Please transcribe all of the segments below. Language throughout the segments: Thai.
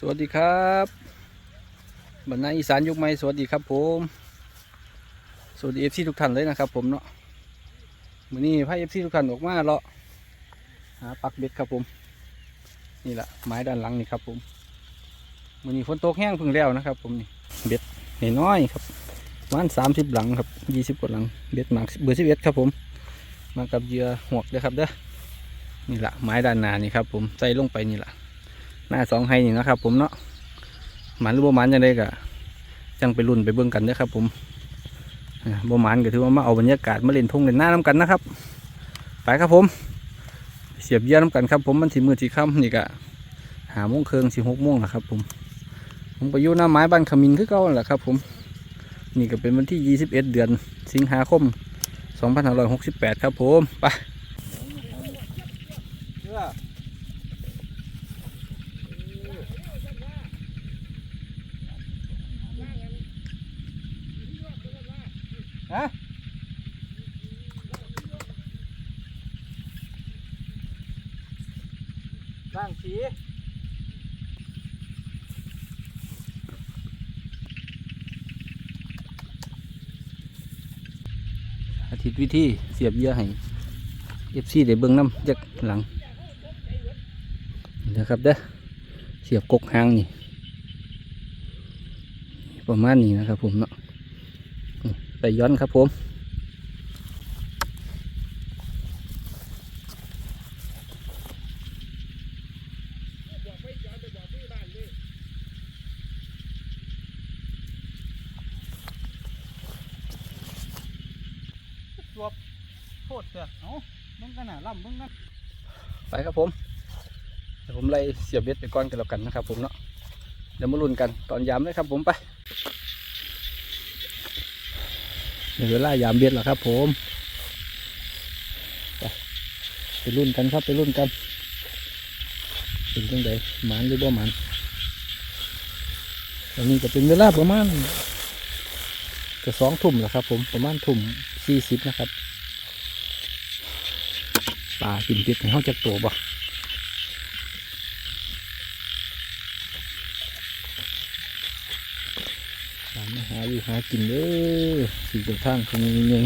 สวัสดีครับบรรณาอีสานยุคใหม่สวัสดีครับ ผม สวัสดีเอฟซีทุกท่านเลยนะครับ ผมเนาะวันนี้พายเอฟซีทุกท่านออกมาเลาะหาปักเบ็ดครับผม นี่แหละไม้ด้านหลังนี่ครับ ผมวันนี้ฝนตกแห้งเพิ่งแล้วนะครับ ผมนี่เบ็ดน้อยครับประมาณสามสิบหลังครับยี่สิบกว่าหลังเบ็ดหมากเบอร์สิบเอ็ดครับผม มากับเหยื่อหวกเลยครับเด้อนี่แหละไม้ด้านหน้านี่ครับ ผมใส่ลงไปนี่แหละ หน้าสองไฮนี่นะครับ ผมเนาะหมันหรือบ่หมันยังไงกะจังไปรุ่นไปเบิ่งกันเด้อครับ ผมบ่หมันก็ถือว่ามาเอาบรรยากาศมาเล่นทุ่งเล่นหน้าน้ำกันนะครับ ไปครับผม เสียบเยี่ยน้ำกันครับ ผมมันสีมือสีค่ำนี่กะหาโมงเคืองสีหกโมงนะครับ ผม ผมไปอยู่หน้าไม้บ้านขมินคือเก่านั่นแหละครับ ผม นี่ก็เป็นวันที่ 21 เดือน สิงหาคม 2568 ครับ ผมไป ร้างสีอาทิตย์วิธีเสียบเยื่อให้เอฟซีได้เบิ่งน้ำจากหลังนี่นะครับเด้อเสียบกกหางนี่ ประมาณนี้นะครับผมเนาะไปย้อนครับผม รวบโคตรเสือเอาเบิ่งกันนะล่ำเบิ่งกันไปครับผม เดี๋ยวผมไล่ เสียบเบ็ดไปก่อนกันแล้วกันนะครับ ผมเนาะเดี๋ยวมาลุ้นกันตอนยามเลยครับผมไปเดี๋ยวเวลายามเบ็ดแล้วครับ ผมไปไปรุ่นกันครับไปรุ่นกันเป็นจังไดหมันหรือบ่หมันตอนนี้ก็เป็นเวลาประมาณจะสองทุ่มแล้วครับ ผมประมาณทุ่มสี่สิบนะครับปลากินเบ็ดให้เขาจะตัวบ่ตามมาหา อยู่หากินเด้อสี่ตัวทางตรงนี้นึง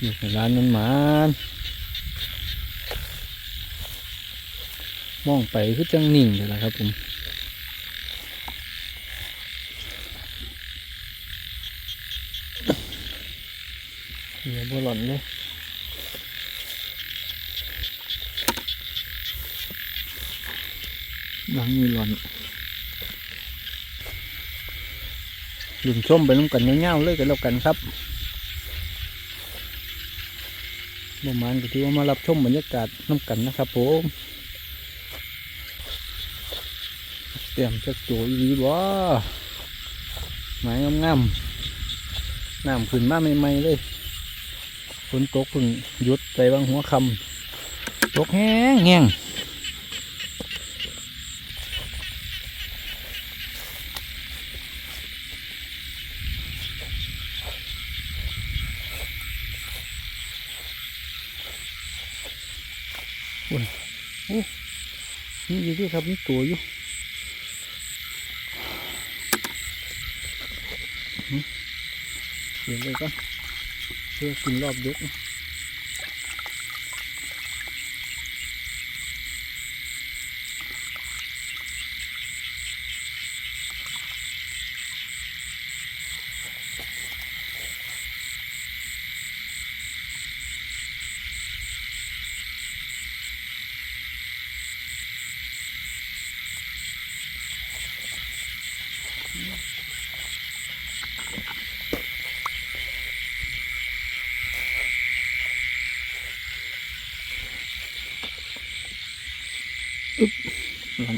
อยู่ในร้านมันหมานมองไปคือจังนิ่งเลยละครับผมเหนียบัวหล่อนเลยหลังมีหล่อน ลุมชมไปน้ำกันเงาๆเลยกันแล้วกันครับประมาณก็ถือว่ามารับชมบรรยากาศน้ำกันนะครับผมเตรียมจะโจยดีบ่ไม้งามๆน้ำขึ้นมาใหม่ๆเลยฝนตกเพึ่งหยุดไปบางหัวคำตกแห้งแห้ง นี่อยู่ด้วยครับนี่ตัวอยู่เดี๋ยวเลยก็เพื่อกินรอบเด็กนะ หลั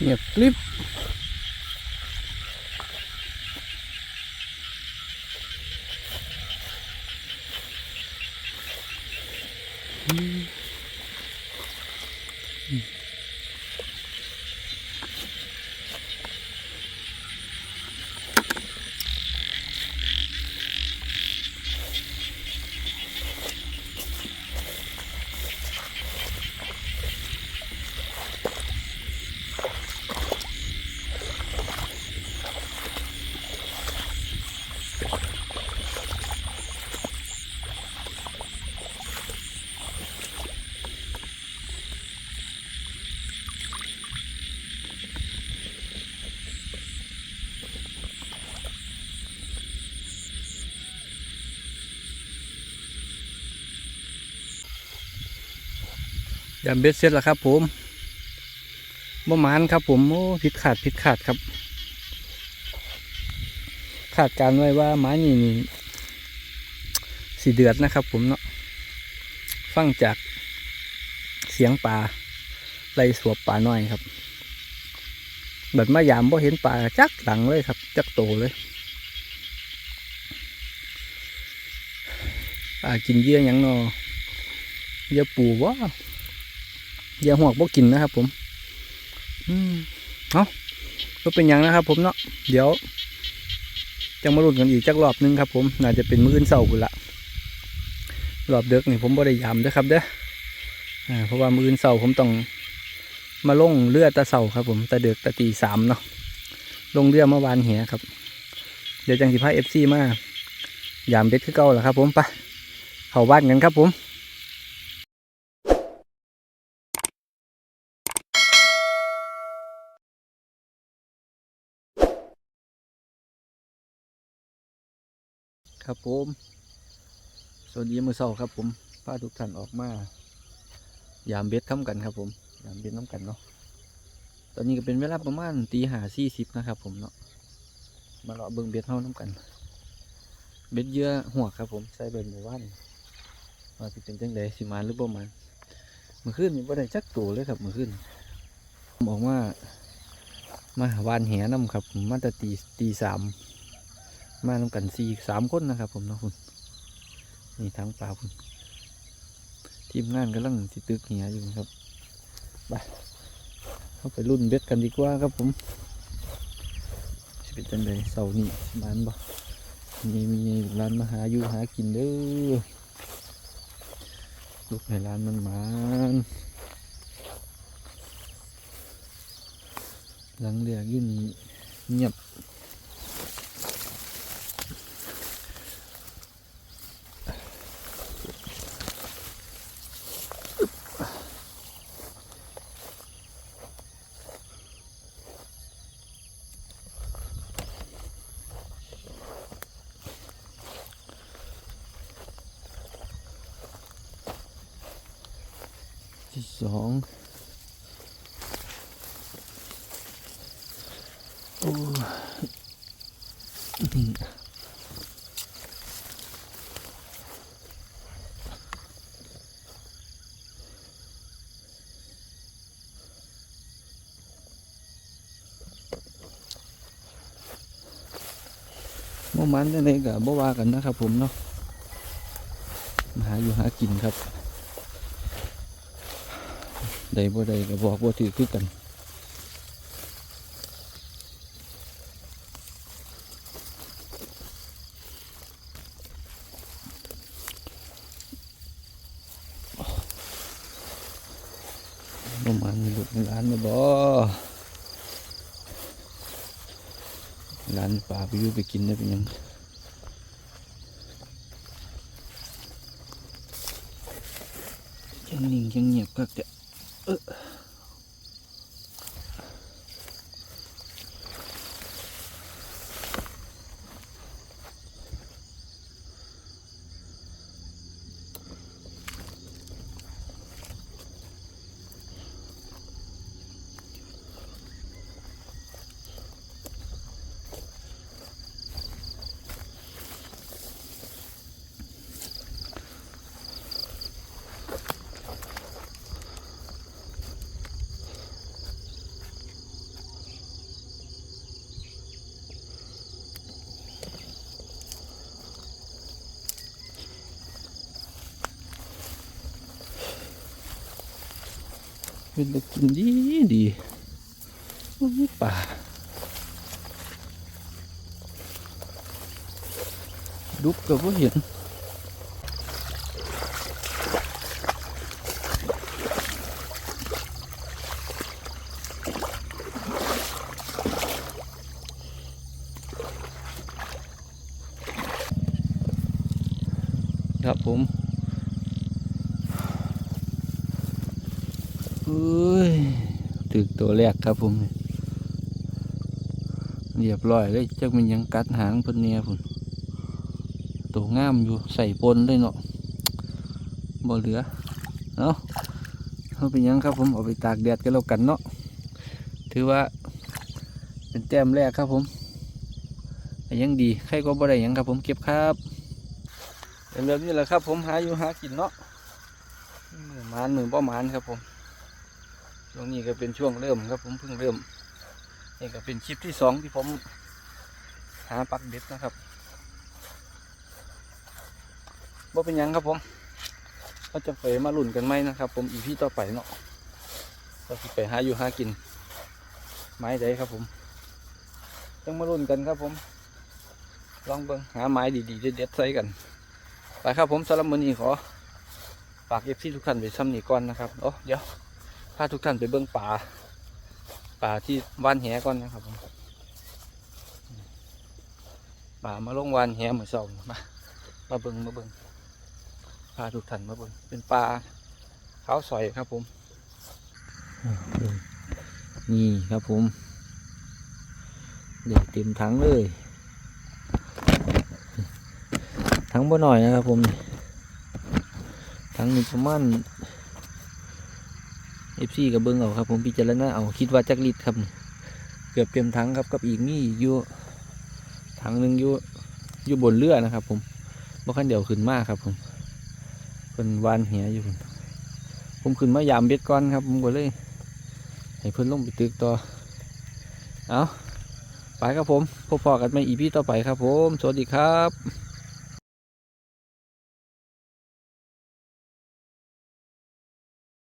เงียบกริบ ยามเบ็ดเสร็จแล้วครับ ผมบ่หมานครับผมโอ้ผิดขาดผิดขาดครับ ขาดการไว้ว่าหมานี่นี่สีเดือดนะครับ ผมเนาะฟังจากเสียงปลาไล่สวบปลาน้อยครับแบบมายามบ่เห็นปลาจักหลังเลยครับ จักโตเลยปลากินเยื่อหยังเนอเยื่อปูวะ เยื่อหวกบ่กินนะครับ ผม อืมเอาก็เป็นหยังนะครับ ผมเนาะเดี๋ยวจังมาลุ้นกันอีกจักรอบหนึงครับ ผมน่าจะเป็นมื้ออนเสาร์พุ่นละรอบเด็กนี่ผมบ่ได้ยามด้อครับเด้ออ่าเพราะว่ามื้ออนเสาร์ผมต้องมาลงเรือตะเสาครับ ผมตะเด็กตะตีสามเนาะลงเรือเมื่อวานเหียครับ เดี๋ยวจังสิพาเอฟซีมายามเบ็ดคือเก่าแหละครับ ผมไปเข้าบ้านกันครับผม ครับผมสวัสดีมือเช้าครับผมพาทุกท่านออกมายามเบ็ดค้ำกันครับผมยามเบ็ดน้ำกันเนาะตอนนี้ก็เป็นเวลาประมาณตีห้าสี่สิบนะครับ ผมเนาะมาเลาะเบิ่งเบ็ดเท่าน้ำกัน เบ็ดเยื่อหัวครับผมใส่เบ็ดหมู่บ้านว่าสิเป็นจังไดสิมาหรือบ่มาเมื่อคืนนี่บ่ได้จักตัวเลยครับเมื่อคืนบอกว่ามาหวานแหน้ำครับผมมาต่ตีตีสาม มานำกันสี่สามคนนะครับ ผมเนาะคุณนี่ทั้งปลาคุณทีมงานกำลังสิตึกเหียอยู่ครับไปเข้าไปรุ่นเบ็ดกันดีกว่าครับผมสิเป็นจังไดเสาร์นี้สิมานบ่มีมีร้านมาหาอยู่หากินเด้อลูกในร้านมันหมานหลังเรียกอยู่นี่เงียบ ที่สองโอ้บ่มันอะไรกับบ่ว่ากันนะครับผมเนาะมาหาอยู่หากินครับ ได้บ่ได้ก็บอกบ่ถือคือกันประมาณนี้ลูกในร้านนะบ่ร้านป่าไปอยู่ไปกินได้เป็นหยังยังนิ่งยังเงียบคักแต่อ Uh. เป็นตะกินดีดีป่าดุกกับว่าเห็น ครับผมเอ้ย ถึกตัวแรกครับผมเรียบร้อยเลยจักมันยังกัดหางพิ่นเนี่ยพุ่นตัวงามอยู่ใส่ปนเลยเนาะบ่เหลือเอาเอาเป็นยังครับผมเอาไปตากแดดกันแล้วกันเนาะถือว่าเป็นแต้มแรกครับผมยังดีใครก็บ่ได้ยังครับผมเก็บครับเป็นแบบนี้แหละครับผมหาอยู่หากินเนาะมือหมานมือบ่หมานครับผม ช่วงนี้ก็เป็นช่วงเริ่มครับ ผมเพิ่งเริ่มนี่ก็เป็นคลิปที่สองที่ผมหาปักเด็ดนะครับบ่าเป็นยังครับผมก็จะไปมาลุ่นกันไหมนะครับ ผมอีพี่ต่อไปเนาะก็ไปหาอยู่หากิน ไม้ใดครับผมต้องมาลุ่นกันครับผม ลองเบิ่งหาไม้ดีๆเด็ดๆใส่กัน ไปครับผมสำหรับมือนี้ขอฝากเอฟซีทุกท่านไปซ้ำนี่ก่อนนะครับโอ้เดี๋ยวาทุกท่านไปเบิ่งป่าป่าที่ว่านแหก่อนนะครับผมป่ามาลงวานแหเหมือนสองมามาเบิ่งมาเบิ่งพาทุกท่านมาเบิ่งเป็นป่าขาวสอยครับผม นี่ครับผมเด็กเต็มถังเลยทั้งบ่หน่อยนะครับผมนี่ทั้งนี้ประมาณ เอฟซีกับเบิ้งเอาครับ ผมพิจารณาเอาคิดว่าจักลิตรครับ เกือบเต็มทั้งครับกับอีกนี่อยู่ถังหนึ่งอยู่อยู่บนเรือนะครับ ผมบ่คันเดียวขึ้นมากครับ ผมเป็นวานเหียอยู่ผมขึ้นมายามเบ็ดก่อนครับ ผมก็เลยให้เพิ่นลงไปตึกต่อเอาไปครับผมพบพอกันใหม่อีพีต่อไปครับ ผม สวัสดีครับ